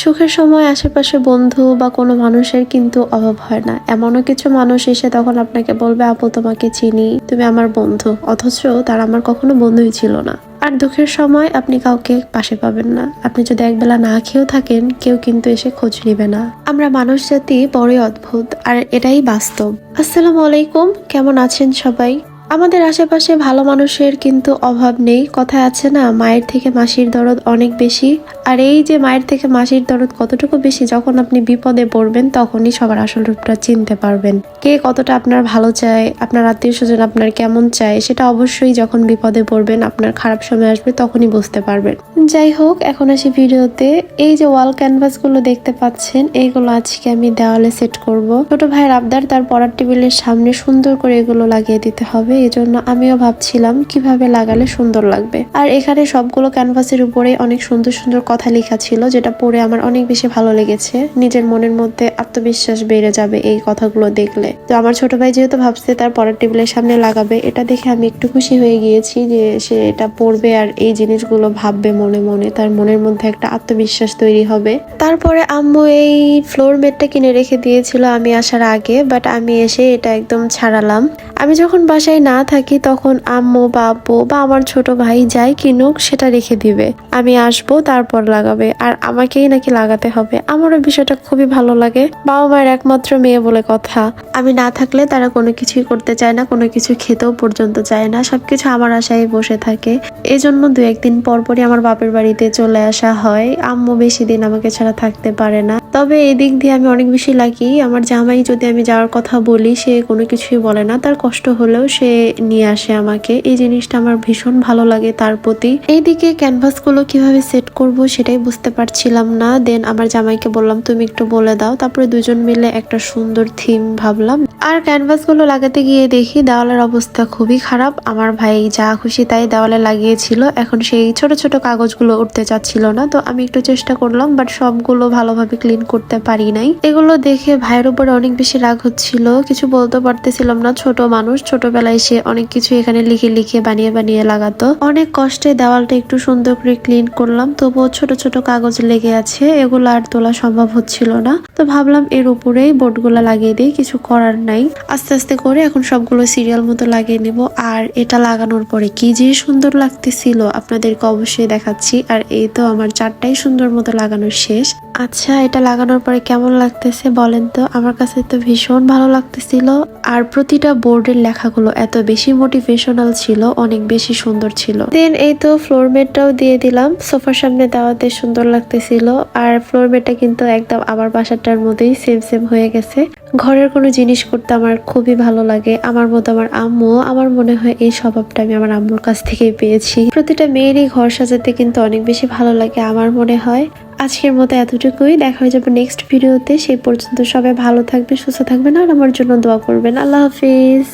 সুখের সময় আশেপাশে বন্ধু বা কোনো মানুষের কিন্তু অভাব হয় না। এমনও কিছু মানুষ এসে তখন আপনাকে বলবে, আপু, তোমাকে চিনি, তুমি আমার বন্ধু। অথচ তারা আমার কখনো বন্ধুই ছিল না। আর দুঃখের সময় আপনি কাউকে পাশে পাবেন না। আপনি যদি একবেলা না খেয়েও থাকেন, কেউ কিন্তু এসে খোঁজ নিবে না। আমরা মানুষ জাতি বড়ই অদ্ভুত, আর এটাই বাস্তব। আসসালামু আলাইকুম, কেমন আছেন সবাই? আমাদের আশেপাশে ভালো মানুষের কিন্তু অভাব নেই। কথায় আছে না, মায়ের থেকে মাসির দরদ অনেক বেশি। আর এই যে মায়ের থেকে মাসির দরদ কতটুকু বেশি, যখন আপনি বিপদে পড়বেন, তখনই সবার আসল রূপটা চিনতে পারবেন। কে কতটা আপনার ভালো চায়, আপনার আত্মীয় স্বজন আপনার কেমন চায়, সেটা অবশ্যই যখন বিপদে পড়বেন, আপনার খারাপ সময় আসবে, তখনই বুঝতে পারবেন। যাই হোক, এখন আসি ভিডিওতে। এই যে ওয়াল ক্যানভাসগুলো দেখতে পাচ্ছেন, এইগুলো আজকে আমি দেওয়ালে সেট করব। ছোট ভাইয়ের আবদার, তার পড়ার টেবিলের সামনে সুন্দর করে এগুলো লাগিয়ে দিতে হবে। এজন্য আমিও ভাবছিলাম কীভাবে লাগালে সুন্দর লাগবে। আর এখানে সবগুলো ক্যানভাসের উপরে অনেক সুন্দর সুন্দর কথা লেখা ছিল, যেটা পড়ে আমার অনেক বেশি ভালো লেগেছে। নিজের মনের মধ্যে আত্মবিশ্বাস বেড়ে যাবে এই কথাগুলো দেখলে। তো আমার ছোট ভাই যেহেতু ভাবছে তার পড়ার টেবিলের সামনে লাগাবে, এটা দেখে আমি একটু খুশি হয়ে গিয়েছি যে সে এটা পড়বে আর এই জিনিসগুলো ভাববে মনে মনে, তার মনের মধ্যে একটা আত্মবিশ্বাস তৈরি হবে। তারপরে আম্মু এই ফ্লোর ম্যাটটা কিনে রেখে দিয়েছিল আমি আসার আগে, বাট আমি এসে এটা একদম ছাড়ালাম। আমি যখন বাসায় না থাকি তখন আম্মু বা আব্বু বা আমার ছোট ভাই যাই কিনুক সেটা রেখে দিবে। আমি আসব, তারপর লাগাবে। আর আমাকেই নাকি লাগাতে হবে। আমারও বিষয়টা খুবই ভালো লাগে। বাবা মায়ের একমাত্র মেয়ে বলে কথা। আমি না থাকলে তারা কোনো কিছুই করতে চায় না, কোনো কিছু খেতেও পর্যন্ত চায় না। সবকিছু আমার আশায় বসে থাকে। এই জন্য দু একদিন পরপরই আমার বাপের বাড়িতে চলে আসা হয়। আম্মু বেশি দিন আমাকে ছাড়া থাকতে পারে না। তবে এদিক দিয়ে আমি অনেক বেশি লাগি আমার জামাই যদি আমি যাওয়ার কথা বলি, সে কোনো কিছুই বলে না। তার কষ্ট হলেও সে নিয়ে আসে আমাকে। এই জিনিসটা আমার ভীষণ ভালো লাগে তার প্রতি। এইদিকে ক্যানভাসগুলো কীভাবে সেট করব সেটাই বুঝতে পারছিলাম না। দেন আমার জামাইকে বললাম, তুমি একটু বলে দাও। তারপরে দুজন মিলে একটা সুন্দর থিম ভাবলাম। আর ক্যানভাসগুলো লাগাতে গিয়ে দেখি দেওয়ালের অবস্থা খুবই খারাপ। আমার ভাই যা খুশি তাই দেওয়ালে লাগিয়েছিল। এখন সেই ছোট ছোট কাগজগুলো উঠতে চাচ্ছিল না। তো আমি একটু চেষ্টা করলাম বাট সবগুলো ভালোভাবে ক্লিন করতে পারি নাই। এগুলো দেখে ভাইয়ের উপরে অনেক বেশি রাগ হচ্ছিল। কিছু বলতে পারতেছিলাম না। ছোট মানুষ, ছোটবেলায় সে অনেক কিছু এখানে লিখে লিখে বানিয়ে বানিয়ে লাগাতো। অনেক কষ্টে দেওয়ালটা একটু সুন্দর করে ক্লিন করলাম, তবুও ছোট ছোট কাগজ লেগে আছে, এগুলো আর তোলা সম্ভব হচ্ছিল না। তো ভাবলাম এর উপরেই বোর্ডগুলো লাগিয়ে দিই, কিছু করার নাই। আস্তে আস্তে করে এখন সবগুলো সিরিয়াল মতো লাগিয়ে নেব। আর এটা লাগানোর পরে কি যে সুন্দর লাগতেছিল, আপনাদেরকে অবশ্যই দেখাচ্ছি। আর এই তো আমার চারটাই সুন্দর মতো লাগানো শেষ। আচ্ছা এটা লাগানোর পরে কেমন লাগতেছে বলেন তো? আমার কাছে তো ভীষণ ভালো লাগতেছিল। আর প্রতিটা বোর্ডের লেখাগুলো এত বেশি মোটিভেশনাল ছিল, অনেক বেশি সুন্দর ছিল। দেন এই তো ফ্লোর দিয়ে দিলাম। সোফার সামনে দেওয়াতে সুন্দর লাগতেছিল। আর ফ্লোর কিন্তু একদম আমার বাসাটার মধ্যেই সেম সেম হয়ে গেছে। ঘরের কোনো জিনিস করতে আমার খুবই ভালো লাগে। আমার মতো আমার আম্মু, আমার মনে হয় এই স্বভাবটা আমি আমার আম্মুর কাছ থেকেই পেয়েছি। প্রতিটা মেয়েরই ঘর সাজাতে কিন্তু অনেক বেশি ভালো লাগে আমার মনে হয়। আজকের মতো এতটুকুই। দেখা হয়ে যাবে নেক্সট ভিডিওতে সেই পর্যন্ত সবাই ভালো থাকবে সুস্থ থাকবেন আর আমার জন্য দোয়া করবেন। আল্লাহ হাফিজ।